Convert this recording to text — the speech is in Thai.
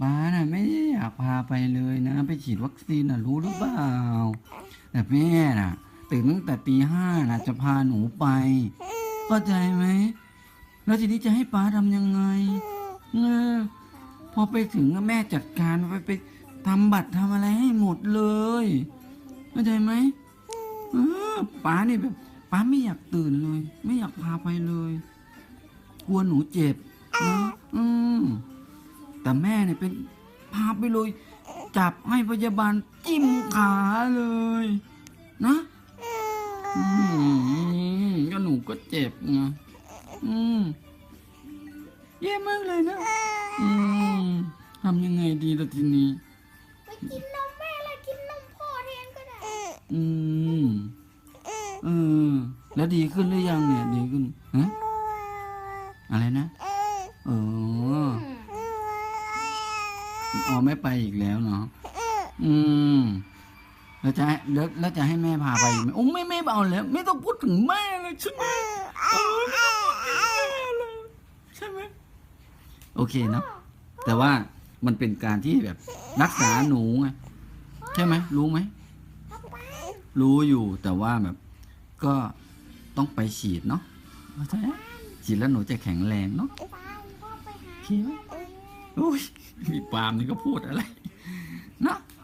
ป้าน่ะไม่ได้อยากพาไปเลยนะ ไปฉีดวัคซีนน่ะรู้หรือเปล่า แต่แม่น่ะ ตื่นตั้งแต่ตีห้าน่ะจะพาหนูไปเข้าใจไหมแล้วทีนี้จะให้ป้าทำยังไงเออพอไปถึงแม่จัดการไปไปทำบัตรทำอะไรให้หมดเลยเข้าใจไหมเออป้านี่แบบป้าไม่อยากตื่นเลย ไม่อยากพาไปเลย กลัวหนูเจ็บนะอืม แต่แม่เนี่ยเป็นพาไปเลย จับให้พยาบาลจิ้มขาเลย นะอืมก็หนูก็เจ็บไงอืมแย่มากเลยนะ อืมทำยังไงดีล่ะทีนี้ ไปกินนมแม่เลยกินนมพ่อแทนก็ได้ อืมเออแล้วดีขึ้นหรือยังเนี่ย ดีขึ้นฮะอะไรนะเออ อ๋อไม่ไปอีกแล้วเนาะอืมแล้วจะให้แล้วแล้วจะให้แม่พาไปอีกไหมโอ้ไม่ไม่เอาแล้ว ไม่ต้องพูดถึงแม่เลยใช่ไหมเออไม่ต้องพูดถึงแม่เลยใช่ไหมโอเคเนาะแต่ว่ามันเป็นการที่แบบรักษาหนูไงใช่ไหมรู้ไหมรู้อยู่แต่ว่าแบบ ก็ต้องไปฉีดเนาะใจไหมฉีดแล้วหนูจะแข็งแรงเนาะโอเคไหมอุ้ย มีปามนี่ก็พูดอะไร เนาะ